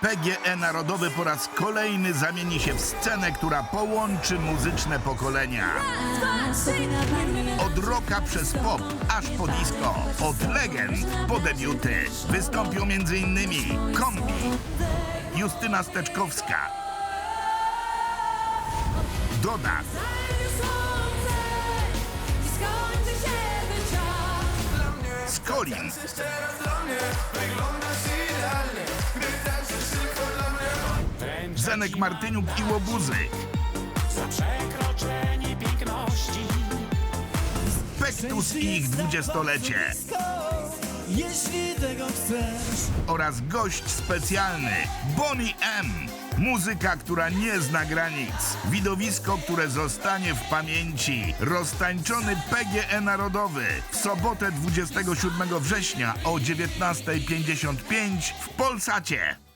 PGE Narodowy po raz kolejny zamieni się w scenę, która połączy muzyczne pokolenia. Od rocka przez pop aż po disco, od legend po debiuty. Wystąpią m.in. Kombi, Justyna Steczkowska, Doda, Skolin, Zenek Martyniuk i Łobuzy, Za przekroczenie piękności Pektus i ich dwudziestolecie Jeśli tego chcesz oraz gość specjalny Bonnie M. Muzyka, która nie zna granic. Widowisko, które zostanie w pamięci. Roztańczony PGE Narodowy. W sobotę 27 września o 19.55 w Polsacie.